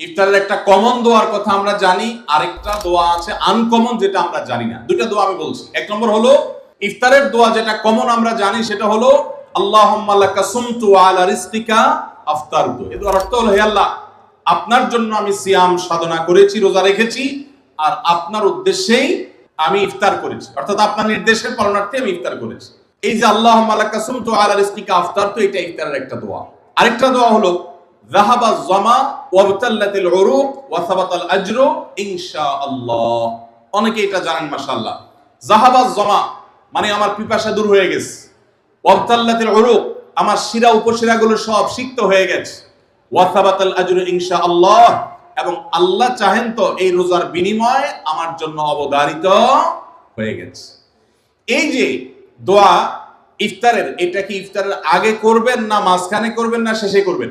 ইফতারের একটা কমন দোয়ার কথা আমরা জানি, আরেকটা দোয়া আছে আনকমন যেটা আমরা জানি না। দুইটা দোয়া আমি বলছি। এক নম্বর হলো, ইফতারের দোয়া যেটা কমন আমরা জানি, সেটা হলো, আল্লাহুম্মা লাকা সুমতু আলা রিজকিকা আল্লাহ, আপনার জন্য আমি সিয়াম সাধনা করেছি, রোজা রেখেছি, আর আপনার উদ্দেশ্যেই আমি ইফতার করেছি। অর্থাৎ আপনার নির্দেশের পালনার্থে আমি ইফতার করেছি। এই যে আল্লাহ মালাকা সুমতু আলা রিজকিকা আফতার তো এটা ইফতারের একটা দোয়া। আরেকটা দোয়া হলো যাহাবা জামা ওয়াবতাল্লাতিল উরুক ওয়া সাবাতাল আজরু ইনশাআল্লাহ অনেকে এটা জানেন, মাশাআল্লাহ। যাহাবা জামা মানে আমার পিপাসা দূর হয়ে গেছে। ওয়াবতাল্লাতিল উরুক আমার শিরা, উপশিরাগুলো সব সিক্ত হয়ে গেছে। ওয়াসাবাতাল আজরু ইনশাআল্লাহ এবং আল্লাহ চাহেন তো এই রোজার বিনিময় আমার জন্য অবধারিত হয়ে গেছে। এই যে দোয়া ইফতারের, এটা কি ইফতারের আগে করবেন না মাঝখানে করবেন না শেষে করবেন?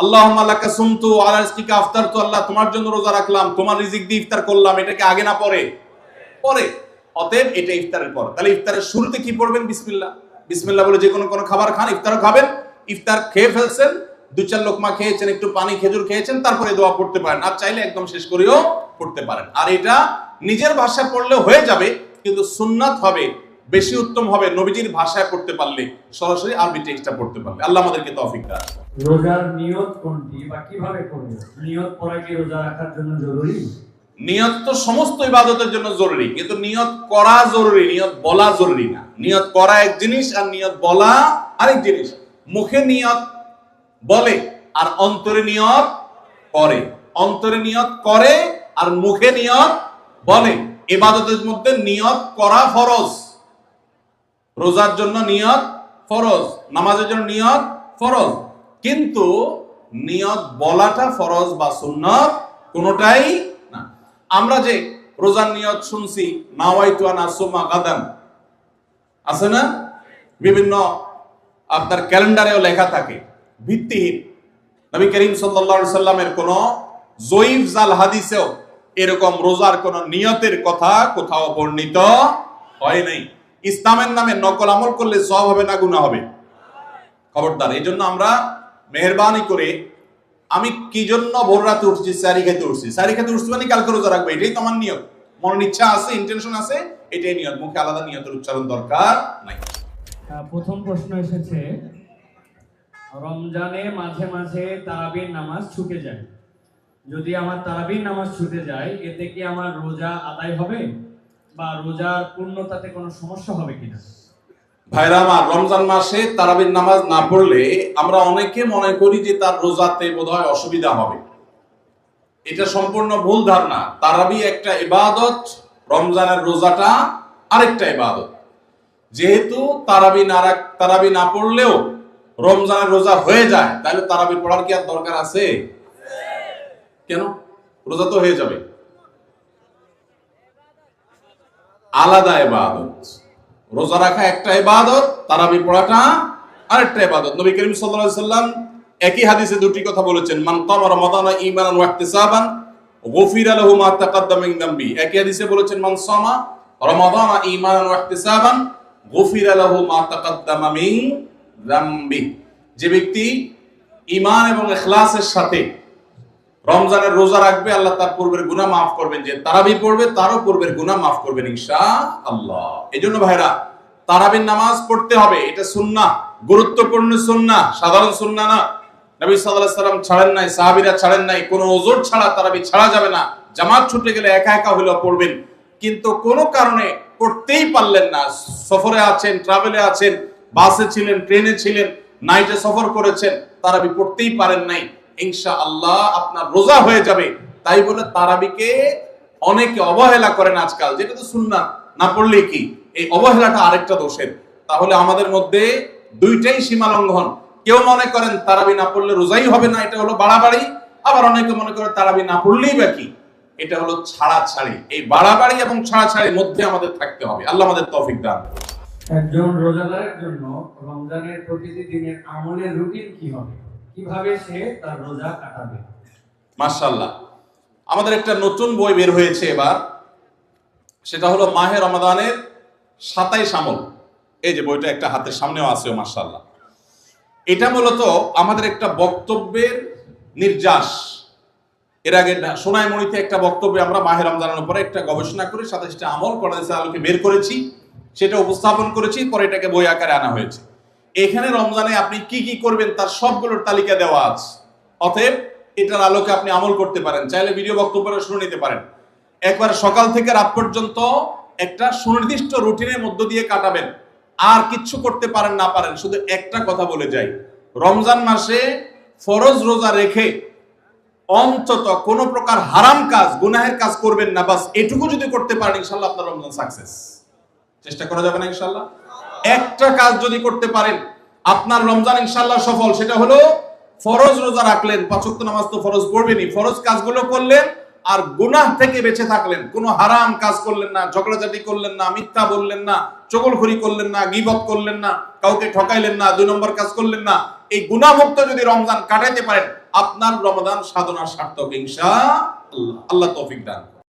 আল্লাহ লাকা সুমতু আলা রিজকিকা, আফতারতু, আল্লাহ তোমার জন্য রোজা রাখলাম, তোমার রিজিক দিয়ে ইফতার করলাম এটা কি আগে না পরে? পরে। এটা ইফতারের পর। তাহলে ইফতারের শুরুতে কি পড়বেন? বিসমিল্লাহ। বলে কোনো খাবার খান, ইফতারও খাবেন। ইফতার খেয়ে ফেলছেন দু চার লোকমা খেয়েছেন, একটু পানি খেজুর খেয়েছেন, তারপরে দোয়া পড়তে পারেন। আর চাইলে একদম শেষ করেও পড়তে পারেন। আর এটা নিজের ভাষায় পড়লে হয়ে যাবে, কিন্তু সুন্নাত হবে বেশি উত্তম হবে নবীজির ভাষায় পড়তে পারলে সরাসরি আরবি টেক্সটটা পড়তে পারলে আল্লাহ আমাদেরকে তৌফিক দান রোজার নিয়ত কোনটি বা কীভাবে করবে? নিয়ত করা কি রোজা রাখার জন্য জরুরি? নিয়ত তো সমস্ত ইবাদতের জন্য জরুরি কিন্তু নিয়ত করা জরুরি নিয়ত বলা জরুরি না। নিয়ত করা এক জিনিস আর নিয়ত বলা আরেক জিনিস। মুখে নিয়ত বলে আর অন্তরে নিয়ত করে। অন্তরে নিয়ত করে আর মুখে নিয়ত বলে। ইবাদতের মধ্যে নিয়ত করা ফরজ। রোজার জন্য নিয়ত ফরজ, নামাজের জন্য নিয়ত ফরজ। কিন্তু নিয়ত বলাটা ফরজ বা সুন্নত কোনোটাই না। আমরা যে রোজার নিয়ত শুনছি গাদান, আছে না? বিভিন্ন আপনার ক্যালেন্ডারেও লেখা থাকে, ভিত্তিহীন। নবী করিম সাল্লামের কোন জয়ীফ জাল হাদিসেও এরকম রোজার কোন নিয়তের কথা কোথাও বর্ণিত হয় নাই। ইসলামের নামে নকল আমল করলে সব হবে না, গুনাহ হবে। খবরদার এই জন্য আমরা মেহরবানি করে আমি কি জন্য ভোর রাতে উঠছি, সারি খেতে উঠছি? সারি খেতে উঠছি মানে কালকে রোজা রাখব, এটাই তো আমার নিয়ত। মনের ইচ্ছা আছে ইন্টেনশন আছে, এটাই নিয়ত। মুখে আলাদা নিয়তের উচ্চারণ দরকার নাই। প্রথম প্রশ্ন এসেছে, রমজানে মাঝে মাঝে তারাবির নামাজ ছুটে যায়। যদি আমার তারাবির নামাজ ছুটে যায়, এতে কি আমার রোজা আদায় হবে? বা রোজার পূর্ণতাতে কোনো সমস্যা হবে কিনা? ভাইরা আমার, রমজান মাসে তারাবির নামাজ না পড়লে আমরা অনেকে মনে করি যে তার রোজাতে বোধহয় অসুবিধা হবে। এটা সম্পূর্ণ ভুল ধারণা। তারাবি একটা ইবাদত, রমজানের রোজাটা আরেকটা ইবাদত। যেহেতু তারাবি না তারাবি না পড়লেও রমজানের রোজা হয়ে যায়, তাহলে তারাবি পড়ার কি আর দরকার আছে? কেন? রোজা তো হয়ে যাবে। আলাদা ইবাদত। রোজা রাখা একটা ইবাদত, তারাবি পড়াটা আরেকটা ইবাদত। নবী করিম সাল্লাল্লাহু সাল্লাম একই হাদিসে দুটি কথা বলেছেন, মান কামা রমাদানা ঈমানান ওয়া ইহতিসাবান, গুফিরা লাহু মা তাকাদ্দামা মিন যামবি একই হাদিসে বলেছেন, মান সামা রমাদানা ঈমানান ওয়া ইহতিসাবান, গুফিরা লাহু মা তাকাদ্দামা মিন যামবি যে ব্যক্তি ঈমান এবং ইখলাসের সাথে রমজানের রোজা রাখবে, আল্লাহ তার পূর্বের গুনাহ মাফ করবেন। যে তারাবি পড়বে, তারও পূর্বের গুনাহ মাফ করবেন ইনশা আল্লাহ এই জন্য ভাইরা, তারাবির নামাজ পড়তে হবে, এটা সুন্নাহ, গুরুত্বপূর্ণ সুন্নাহ, সাধারণ সুন্নাহ না। নবী আলাইহি সাল্লাম ছাড়েন নাই, সাহাবীরা ছাড়েন নাই, কোনো ওজোর ছাড়া তারাবি ছাড়া যাবে না। জামাত ছুটে গেলে একা একা হলেও পড়বেন। কিন্তু কোনো কারণে পড়তেই পারলেন না। সফরে আছেন ট্রাভেলে আছেন বাসে ছিলেন ট্রেনে ছিলেন নাইটে সফর করেছেন, তারাবি পড়তেই পারেন নাই। ইনশা আল্লাহ আপনার রোজা হয়ে যাবে। তাই বলে তারাবিকে অনেকে অবহেলা করেন আজকাল। যেটা তো সুন্নাত, না পড়লে কি? এই অবহেলাটা আরেকটা দোষের। তাহলে আমাদের মধ্যে দুইটাই সীমা লঙ্ঘন। কেউ মনে করেন তারাবি না পড়লে রোজাই হবে না, এটা হলো বাড়াবাড়ি। আবার অনেকে মনে করে তারাবি না পড়লেই বা কি? এটা হলো ছাড়াছাড়ি। এই বাড়াবাড়ি এবং ছাড়াছাড়ির মধ্যে আমাদের থাকতে হবে। আল্লাহ আমাদের তৌফিক দান একজন রোজাদারের জন্য রমজানের প্রতিটি দিনের আমলের রুটিন কি হবে? কীভাবে সে তার রোজা কাটাবে? মাশাল্লাহ আমাদের একটা নতুন বই বের হয়েছে এবার। সেটা হলো মাহে রমাদানের সাতাইশ আমল। এই যে বইটা একটা হাতের সামনেও আছে মাশাল্লাহ এটা মূলত আমাদের একটা বক্তব্যের নির্যাস। এর আগে সোনাইমণিতে একটা বক্তব্যে আমরা মাহের রমজানের উপরে একটা গবেষণা করে সাতাইশটা আমল করাদেশে আলোকে বের করেছি, সেটা উপস্থাপন করেছি, পরে এটাকে বই আকারে আনা হয়েছে। এখানে রমজানে আপনি কি কি করবেন তার সবগুলোর তালিকা দেওয়া আছে। অতএব এটার আলোকে আপনি আমল করতে পারেন। চাইলে ভিডিও বক্তব্য শুনে নিতে পারেন। একবার সকাল থেকে রাত পর্যন্ত একটা সুনির্দিষ্ট রুটিনের মধ্য দিয়ে কাটাবেন। আর কিচ্ছু করতে পারেন, না পারেন, শুধু একটা কথা বলে যাই। রমজান মাসে ফরজ রোজা রেখে অন্তত কোনো প্রকার হারাম কাজ, গুনাহের কাজ করবেন না। বাস এটুকু যদি করতে পারেন, ইনশাল্লাহ আপনার রমজান সাকসেস চেষ্টা করা যাবে না, ইনশাল্লাহ? একটা কাজ যদি করতে পারেন, আপনার রমজান ইনশাল্লাহ সফল, সেটা হলো ফরজ রোজা রাখলেন পাঁচক্ত নামাজ তো ফরজ পড়বেনই। ফরজ কাজগুলো করলেন আর গুনাহ থেকে বেঁচে থাকলেন। কোনো হারাম কাজ করলেন না, ঝগড়াঝাটি করলেন না, মিথ্যা বললেন না চগলখড়ি করলেন না, গিবত করলেন না, কাউকে ঠকাইলেন না, দুই নম্বর কাজ করলেন না। এই গুনাহমুক্ত যদি রমজান কাটাইতে পারেন, আপনার রমজান সাধনার সার্থক ইনশা আল্লাহ আল্লাহ তৌফিক দান।